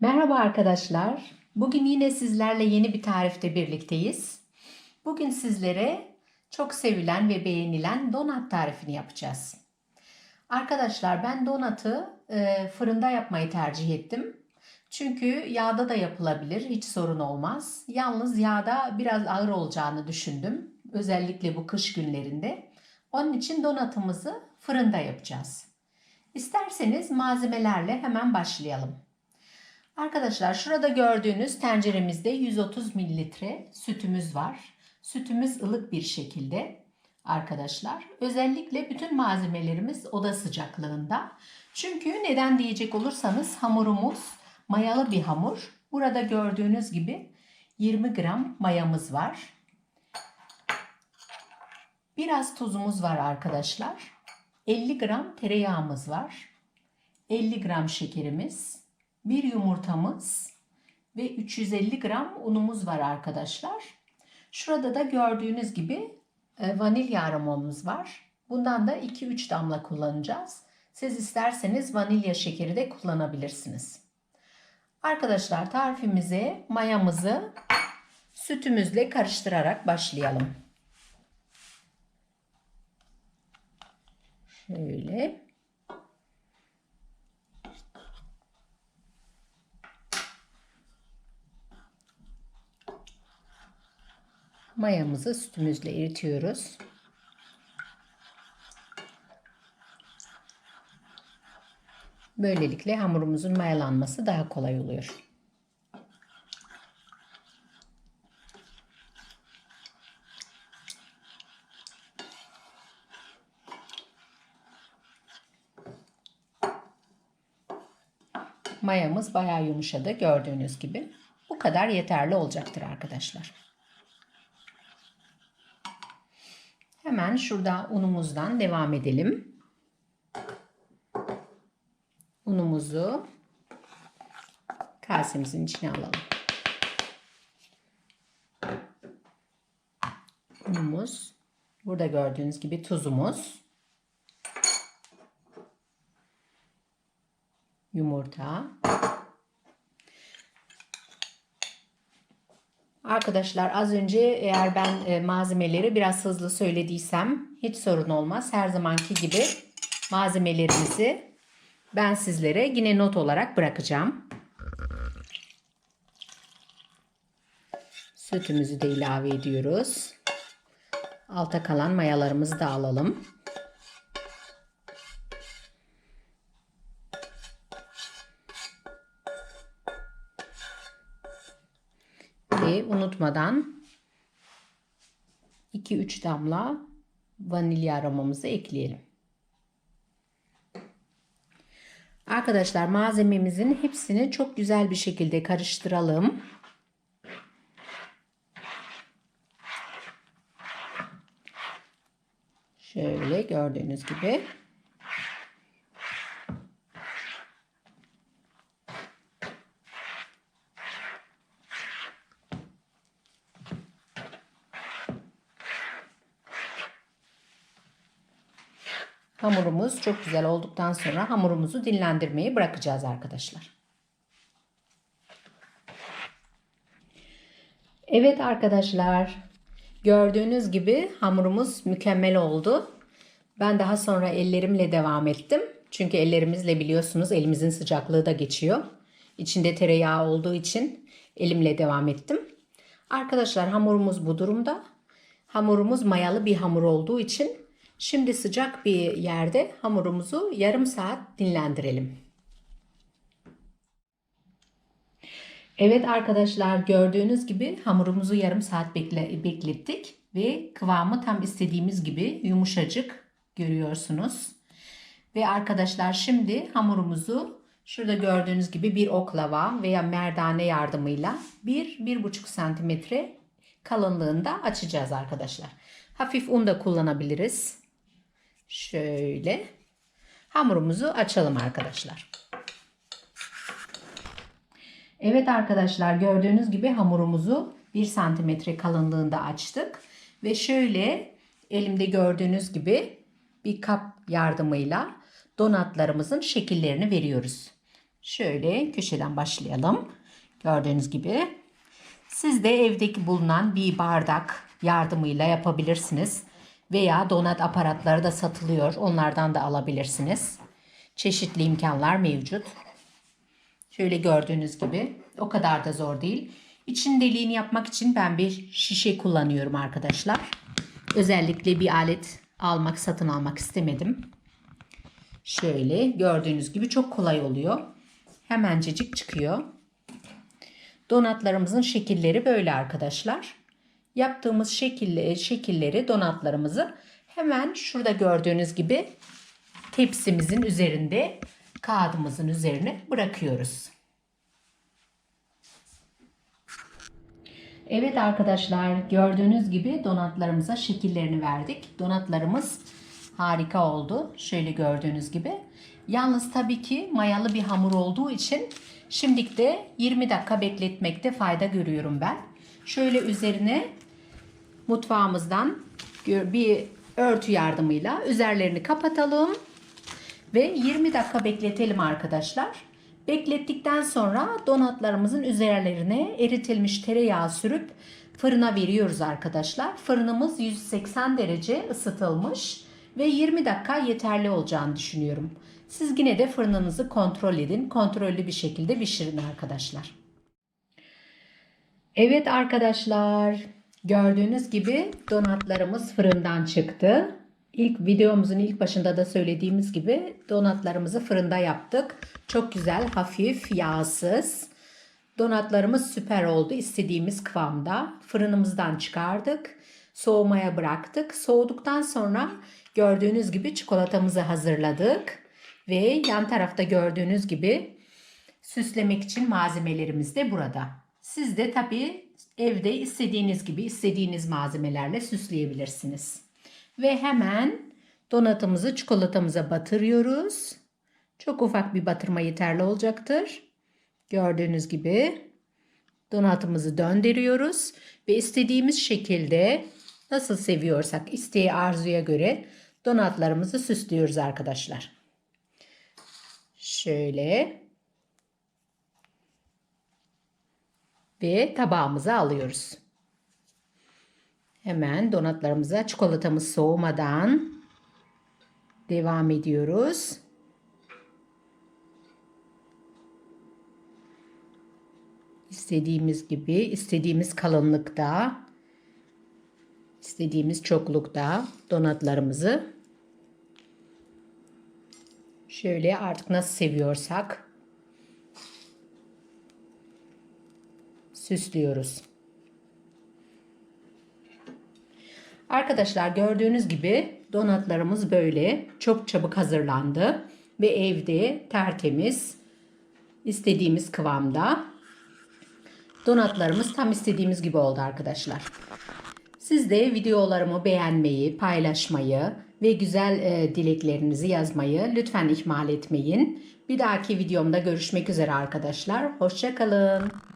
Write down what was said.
Merhaba arkadaşlar. Bugün yine sizlerle yeni bir tarifte birlikteyiz. Bugün sizlere çok sevilen ve beğenilen donat tarifini yapacağız. Arkadaşlar ben donatı e, fırında yapmayı tercih ettim. Çünkü yağda da yapılabilir, hiç sorun olmaz. Yalnız yağda biraz ağır olacağını düşündüm. Özellikle bu kış günlerinde. Onun için donatımızı fırında yapacağız. İsterseniz malzemelerle hemen başlayalım. Arkadaşlar şurada gördüğünüz tenceremizde 130 mililitre sütümüz var. Sütümüz ılık bir şekilde arkadaşlar. Özellikle bütün malzemelerimiz oda sıcaklığında. Çünkü neden diyecek olursanız hamurumuz mayalı bir hamur. Burada gördüğünüz gibi 20 gram mayamız var. Biraz tuzumuz var arkadaşlar. 50 gram tereyağımız var. 50 gram şekerimiz, bir yumurtamız ve 350 gram unumuz var arkadaşlar. Şurada da gördüğünüz gibi e, vanilya aromamız var. Bundan da 2-3 damla kullanacağız. Siz isterseniz vanilya şekeri de kullanabilirsiniz. Arkadaşlar tarifimize mayamızı sütümüzle karıştırarak başlayalım. Şöyle. Mayamızı sütümüzle eritiyoruz. Böylelikle hamurumuzun mayalanması daha kolay oluyor. Mayamız bayağı yumuşadı gördüğünüz gibi. Bu kadar yeterli olacaktır arkadaşlar. Hemen şurada unumuzdan devam edelim. Unumuzu kasemizin içine alalım. Unumuz, burada gördüğünüz gibi tuzumuz, yumurta, Arkadaşlar az önce eğer ben e, malzemeleri biraz hızlı söylediysem hiç sorun olmaz. Her zamanki gibi malzemelerimizi ben sizlere yine not olarak bırakacağım. Sütümüzü de ilave ediyoruz. Alta kalan mayalarımızı da alalım. Unutmadan 2-3 damla vanilya aromamızı ekleyelim. Arkadaşlar malzememizin hepsini çok güzel bir şekilde karıştıralım. Şöyle gördüğünüz gibi. Hamurumuz çok güzel olduktan sonra hamurumuzu dinlendirmeyi bırakacağız arkadaşlar. Evet arkadaşlar gördüğünüz gibi hamurumuz mükemmel oldu. Ben daha sonra ellerimle devam ettim. Çünkü ellerimizle biliyorsunuz elimizin sıcaklığı da geçiyor. İçinde tereyağı olduğu için elimle devam ettim. Arkadaşlar hamurumuz bu durumda. Hamurumuz mayalı bir hamur olduğu için Şimdi sıcak bir yerde hamurumuzu yarım saat dinlendirelim. Evet arkadaşlar gördüğünüz gibi hamurumuzu yarım saat bekle, beklettik ve kıvamı tam istediğimiz gibi yumuşacık görüyorsunuz. Ve arkadaşlar şimdi hamurumuzu şurada gördüğünüz gibi bir oklava veya merdane yardımıyla 1-1,5 santimetre kalınlığında açacağız arkadaşlar. Hafif un da kullanabiliriz. Şöyle hamurumuzu açalım arkadaşlar. Evet arkadaşlar gördüğünüz gibi hamurumuzu 1 santimetre kalınlığında açtık. Ve şöyle elimde gördüğünüz gibi bir kap yardımıyla donatlarımızın şekillerini veriyoruz. Şöyle köşeden başlayalım. Gördüğünüz gibi. Siz de evdeki bulunan bir bardak yardımıyla yapabilirsiniz. Veya donat aparatları da satılıyor. Onlardan da alabilirsiniz. Çeşitli imkanlar mevcut. Şöyle gördüğünüz gibi o kadar da zor değil. İçin deliğini yapmak için ben bir şişe kullanıyorum arkadaşlar. Özellikle bir alet almak, satın almak istemedim. Şöyle gördüğünüz gibi çok kolay oluyor. Hemencecik çıkıyor. Donatlarımızın şekilleri böyle arkadaşlar. Yaptığımız şekilleri, şekilleri donatlarımızı hemen şurada gördüğünüz gibi tepsimizin üzerinde kağıdımızın üzerine bırakıyoruz. Evet arkadaşlar gördüğünüz gibi donatlarımıza şekillerini verdik. Donatlarımız harika oldu. Şöyle gördüğünüz gibi. Yalnız tabii ki mayalı bir hamur olduğu için şimdilik de 20 dakika bekletmekte fayda görüyorum ben. Şöyle üzerine mutfağımızdan bir örtü yardımıyla üzerlerini kapatalım ve 20 dakika bekletelim arkadaşlar. Beklettikten sonra donatlarımızın üzerlerine eritilmiş tereyağı sürüp fırına veriyoruz arkadaşlar. Fırınımız 180 derece ısıtılmış ve 20 dakika yeterli olacağını düşünüyorum. Siz yine de fırınınızı kontrol edin. Kontrollü bir şekilde pişirin arkadaşlar. Evet arkadaşlar gördüğünüz gibi donatlarımız fırından çıktı. İlk videomuzun ilk başında da söylediğimiz gibi donatlarımızı fırında yaptık. Çok güzel, hafif, yağsız. Donatlarımız süper oldu. istediğimiz kıvamda. Fırınımızdan çıkardık. Soğumaya bıraktık. Soğuduktan sonra gördüğünüz gibi çikolatamızı hazırladık. Ve yan tarafta gördüğünüz gibi süslemek için malzemelerimiz de burada. Siz de tabii evde istediğiniz gibi istediğiniz malzemelerle süsleyebilirsiniz. Ve hemen donatımızı çikolatamıza batırıyoruz. Çok ufak bir batırma yeterli olacaktır. Gördüğünüz gibi donatımızı döndürüyoruz ve istediğimiz şekilde nasıl seviyorsak isteği arzuya göre donatlarımızı süslüyoruz arkadaşlar. Şöyle ve tabağımıza alıyoruz. Hemen donatlarımıza çikolatamız soğumadan devam ediyoruz. İstediğimiz gibi, istediğimiz kalınlıkta, istediğimiz çoklukta donatlarımızı şöyle artık nasıl seviyorsak süslüyoruz. Arkadaşlar gördüğünüz gibi donatlarımız böyle çok çabuk hazırlandı ve evde tertemiz istediğimiz kıvamda donatlarımız tam istediğimiz gibi oldu arkadaşlar. Siz de videolarımı beğenmeyi, paylaşmayı ve güzel e, dileklerinizi yazmayı lütfen ihmal etmeyin. Bir dahaki videomda görüşmek üzere arkadaşlar. Hoşçakalın.